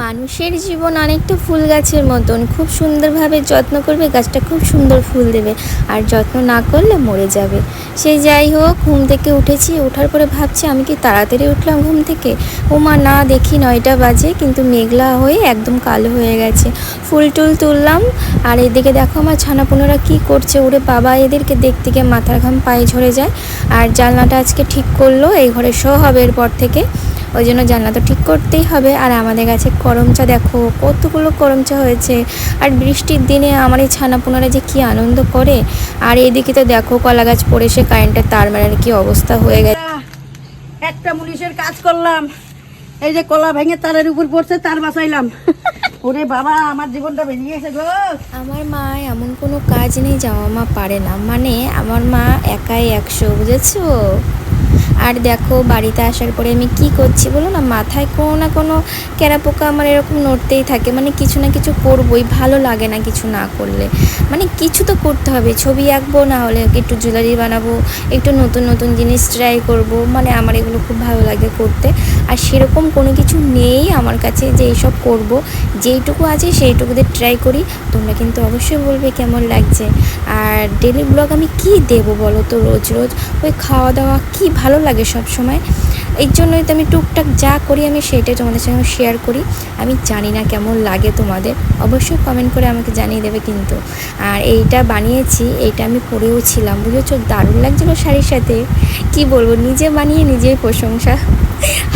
মানুষের জীবন অনেকটা ফুল গাছের মতন। খুব সুন্দরভাবে যত্ন করবে, গাছটা খুব সুন্দর ফুল দেবে। আর যত্ন না করলে মরে যাবে। সে যাই হোক, ঘুম থেকে উঠেছি। ওঠার পরে ভাবছি, আমি কি তাড়াতাড়ি উঠলাম ঘুম থেকে? ও মা, না, দেখি নয়টা বাজে, কিন্তু মেঘলা হয়ে একদম কালো হয়ে গেছে। ফুল টুল তুললাম, আর এদিকে দেখো আমার ছানাপোনারা কি করছে? ওরে বাবা, এদেরকে দেখতে গিয়ে মাথার ঘাম পায়ে ঝরে যায়। আর জানলাটা আজকে ঠিক করল, এই ঘরে শো হবে এরপর থেকে। ওই জন্য জানলা তো ঠিক করতেই হবে। আর আমাদের কাছে করমচা দেখো কতগুলো করমচা হয়েছে। আর বৃষ্টির দিনে আমার এই ছানাপোনারা যে কি আনন্দ করে। আর এদিকে তো দেখো কলা গাছ পড়ে সে কারেন্টের তার মেলার কি অবস্থা হয়ে গেছে। একটা মুনিশের কাজ করলাম। এই যে কলা ভেঙে তারের উপর পড়ছে তার বাঁচাইলাম। ওরে বাবা আমার জীবনটা বেরিয়ে গেছে গো। আমার মা এমন কোনো কাজ নেই যাওয়া মা পারে না। মানে আমার মা একাই একশো বুঝেছ? আর দেখো, বাড়িতে আসার পরে আমি কি করছি বলো না? মাথায় কোনো না কোনো ক্যারাপোকা আমার এরকম নড়তেই থাকে। মানে কিছু না কিছু করবোই, ভালো লাগে না কিছু না করলে। মানে কিছু তো করতে হবে। ছবি আঁকবো, না হলে একটু জুয়েলারি বানাবো, একটু নতুন নতুন জিনিস ট্রাই করব। মানে আমার এগুলো খুব ভালো লাগে করতে। আর সেরকম কোনো কিছু নেই আমার কাছে যে এইসব করব। যেইটুকু আছে সেইটুকুতে ট্রাই করি। তোমরা কিন্তু অবশ্যই বলবে কেমন লাগছে। আর ডেলি ব্লগ আমি কি দেব বলো তো? রোজ রোজ ওই খাওয়া দাওয়া কি ভালো লাগে সব সময়। এই জন্যই তো আমি টুকটাক যা করি আমি সেটাই তোমাদের সঙ্গে শেয়ার করি। আমি জানি না কেমন লাগে তোমাদের, অবশ্যই কমেন্ট করে আমাকে জানিয়ে দেবে কিন্তু। আর এইটা বানিয়েছি, এইটা আমি পরেও ছিলাম, বুঝেছ? দারুণ লাগছিল শাড়ির সাথে। কি বলব? নিজে বানিয়ে নিজেই প্রশংসা।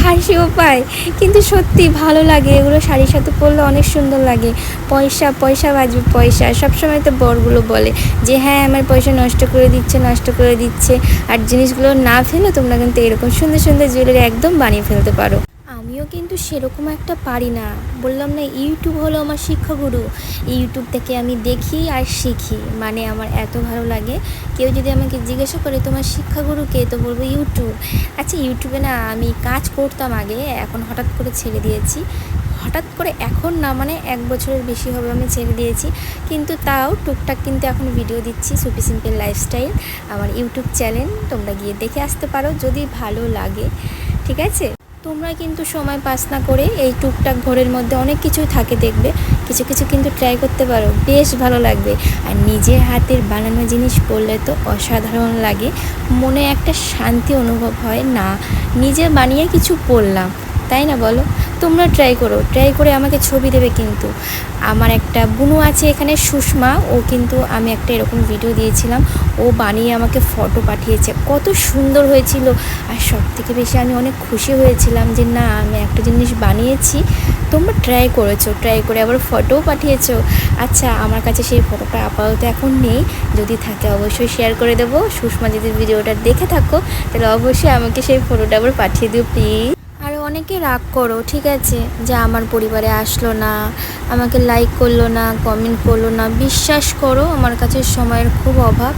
হাসিও পায়। কিন্তু সত্যি ভালো লাগে। এগুলো শাড়ির সাথে পরলে অনেক সুন্দর লাগে। পয়সা পয়সা বাজবে পয়সা। সবসময় তো বরগুলো বলে যে হ্যাঁ আমার পয়সা নষ্ট করে দিচ্ছে, নষ্ট করে দিচ্ছে। আর জিনিসগুলো না ফেলো তোমরা কিন্তু এরকম সুন্দর সুন্দর জুয়েলারি একদম বানিয়ে ফেলতে পারো। আমিও কিন্তু সেরকম একটা পারি না। বললাম, না ইউটিউব হলো আমার শিক্ষাগুরু। ইউটিউব থেকে আমি দেখি আর শিখি। মানে আমার এত ভালো লাগে। কেউ যদি আমাকে জিজ্ঞাসা করে, তোমার শিক্ষাগুরু কে? তো বলব, ইউটিউব। আচ্ছা ইউটিউবে না, আমি কাজ করতাম আগে, এখন হঠাৎ করে ছেড়ে দিয়েছি। হঠাৎ করে এখন না মানে এক বছরের বেশি হবে আমি ছেড়ে দিয়েছি। কিন্তু তাও টুকটাক কিন্তু এখন ভিডিও দিচ্ছি সুপি সিম্পল লাইফস্টাইল আমার ইউটিউব চ্যানেল তোমরা গিয়ে দেখে আসতে পারো, যদি ভালো লাগে। ঠিক আছে? তোমরা কিন্তু সময় পাস না করে এই টুকটাক ঘরের মধ্যে অনেক কিছুই থাকে দেখবে। কিছু কিছু কিন্তু ট্রাই করতে পারো। বেশ ভালো লাগবে। আর নিজের হাতের বানানো জিনিস পড়লে তো অসাধারণ লাগে। মনে একটা শান্তি অনুভব হয়। না, নিজে বানিয়ে কিছু পড়লাম। তাই না বলো? তোমরা ট্রাই করো ট্রাই করে আমাকে ছবি দেবে কিন্তু। আমার একটা বুনু আছে এখানে, সুষমা। ও কিন্তু আমি একটা এরকম ভিডিও দিয়েছিলাম। ও বানিয়ে আমাকে ফটো পাঠিয়েছে। কত সুন্দর হয়েছিল। আর সব থেকে বেশি আমি অনেক খুশি হয়েছিলাম যে, না, আমি একটা জিনিস বানিয়েছি। তোমরা ট্রাই করেছ ট্রাই করে আবার ফটোও পাঠিয়েছো। আচ্ছা আমার কাছে সেই ফটোটা আপাতত এখন নেই। যদি থাকে অবশ্যই শেয়ার করে দেবো। সুষমা, যদি ভিডিওটা দেখে থাকো, তাহলে অবশ্যই আমাকে সেই ফটোটা আবার পাঠিয়ে দিও প্লিজ অনেকে রাগ করো, ঠিক আছে? যে আমার পরিবারে আসলো না, আমাকে লাইক করল না কমেন্ট করল না, বিশ্বাস করো, আমার কাছে সময়ের খুব অভাব।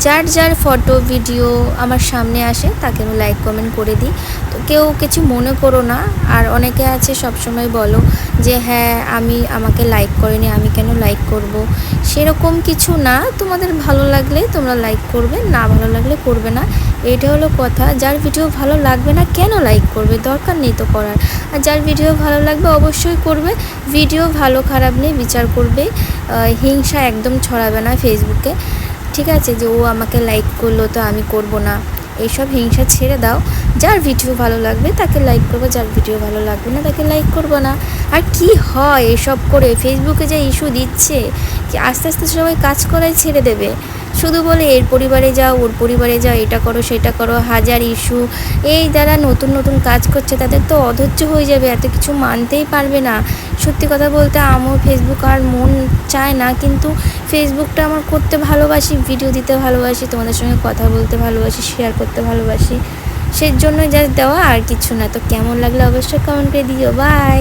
যার যার ফটো, ভিডিও আমার সামনে আসে, তাকে আমি লাইক কমেন্ট করে দিই। তো কেউ কিছু মনে করো না। আর অনেকে আছে সব সময় বলো যে হ্যাঁ আমি আমাকে লাইক করেনি, আমি কেন লাইক করব। সেরকম কিছু না। তোমাদের ভালো লাগলে তোমরা লাইক করবে, না ভালো লাগলে করবে না। এটা হলো কথা। যার ভিডিও ভালো লাগবে না, কেন লাইক করবে? দরকার নেই তো করার। আর যার ভিডিও ভালো লাগবে, অবশ্যই করবে। ভিডিও ভালো খারাপ নিয়ে বিচার করবে। হিংসা একদম ছড়াবে না ফেসবুকে ঠিক আছে যে ও আমাকে লাইক করল তো আমি করব না। এইসব হিংসা ছেড়ে দাও। যার ভিডিও ভালো লাগবে তাকে লাইক করব, যার ভিডিও ভালো লাগবে না তাকে লাইক করব না। আর কি হয় এসব করে? ফেসবুকে যে ইস্যু দিচ্ছে, কি আস্তে আস্তে সবাই কাজ করাই ছেড়ে দেবে। শুধু বলে, এর পরিবারে যাও, ওর পরিবারে যাও, এটা করো, সেটা করো, হাজার ইস্যু। এই যারা নতুন নতুন কাজ করছে, তাদের তো অধৈর্য হয়ে যাবে, এত কিছু মানতেই পারবে না। সত্যি কথা বলতে আমার ফেসবুক আর মন চায় না, কিন্তু ফেসবুকটা আমার করতে ভালোবাসি ভিডিও দিতে ভালোবাসি, তোমাদের সঙ্গে কথা বলতে ভালোবাসি শেয়ার করতে ভালোবাসি। সেই জন্যই জাস্ট দেওয়া আর কিছু না। তো কেমন লাগলে অবশ্যই কমেন্ট করে দিও। বাই